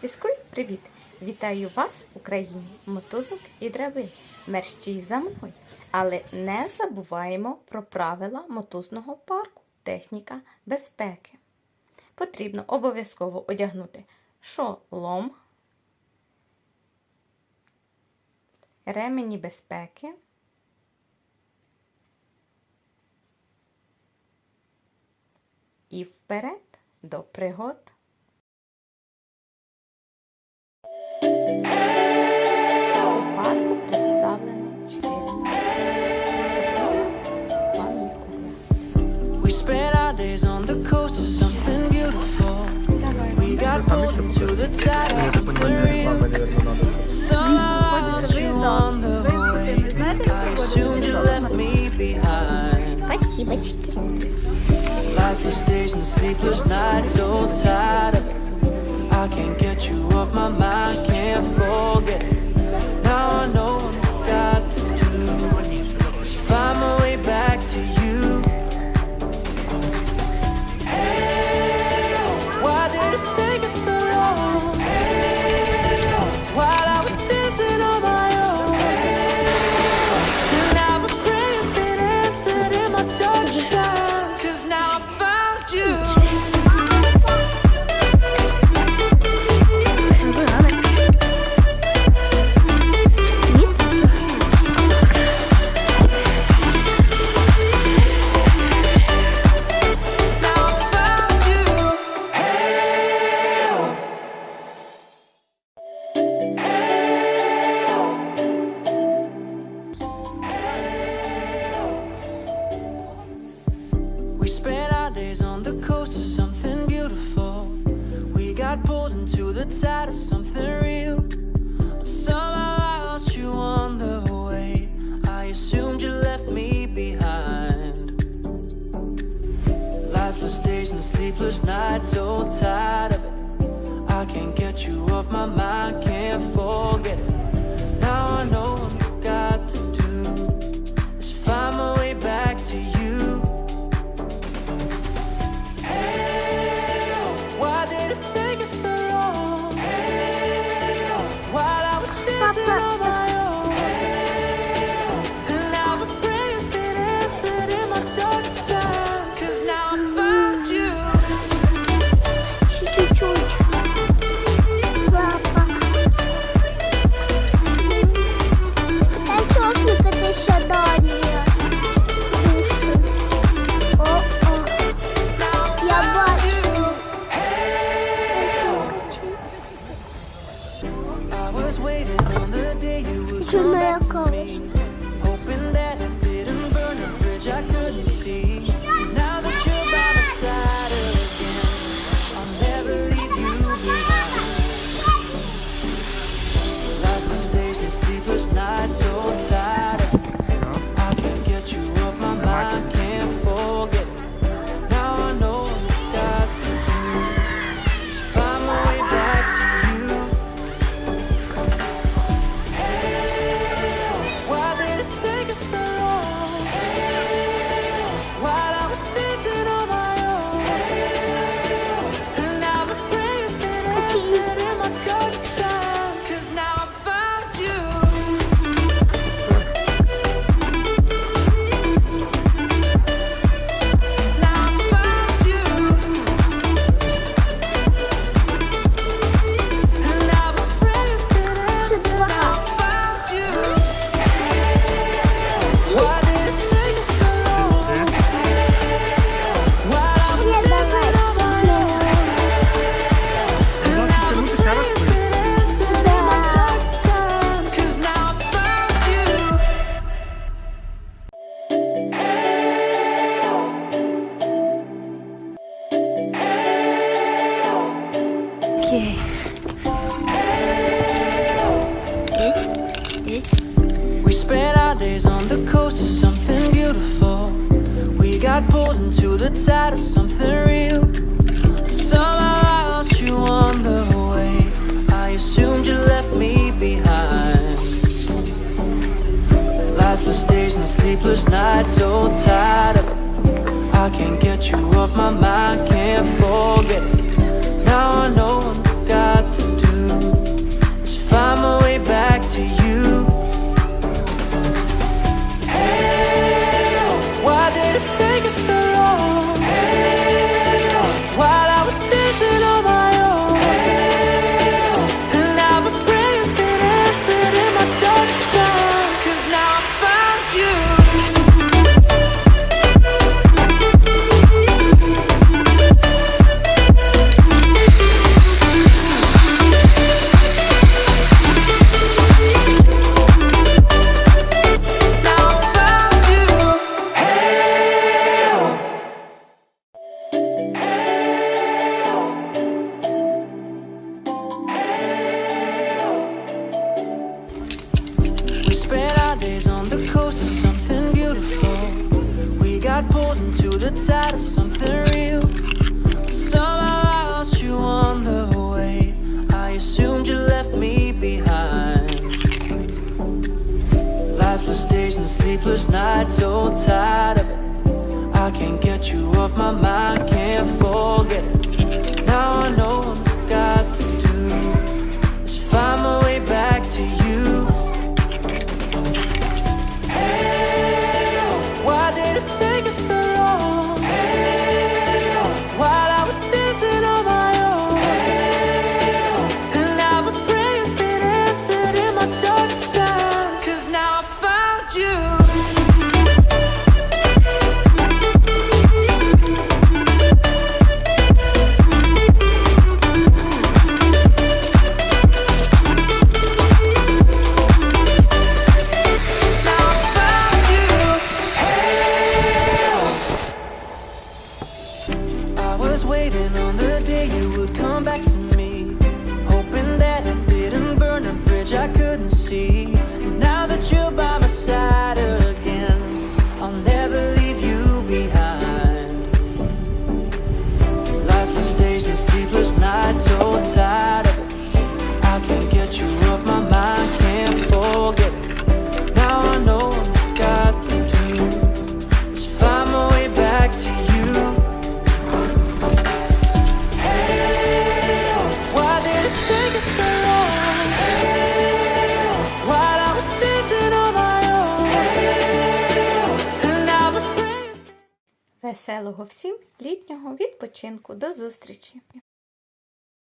Фізкульт, привіт! Вітаю вас, Україні, мотузок і драбин. Мерщій за мною. Але не забуваємо про правила мотузного парку, техніка безпеки. Потрібно обов'язково одягнути шолом, ремені безпеки. І вперед до пригод. spend our days on the coast of something beautiful. We got pulled to the tide of something Somehow I met you on the way. I assumed you left me behind. Lifeless days and sleepless nights, so tired of it. I can't get you off my mind, can't forget it. The coast of something beautiful. We got pulled into the tide of something real. But somehow I lost you on the way. I assumed you left me behind. Lifeless days and sleepless nights, so tired of it. I can't get you off my mind, can't forget it. Now I know spent our days on the coast of something beautiful. We got pulled into the tide of something real. Somehow I lost you on the way. I assumed you left me behind. Lifeless days and sleepless nights, so tired of. I can't get you off my mind, can't forget. Now I know what of something real. Somehow I lost you on the way. I assumed you left me behind. Lifeless days and sleepless nights, so tired of it. I can't get you off my mind, can't forget. See. Веселого всім літнього відпочинку. До зустрічі!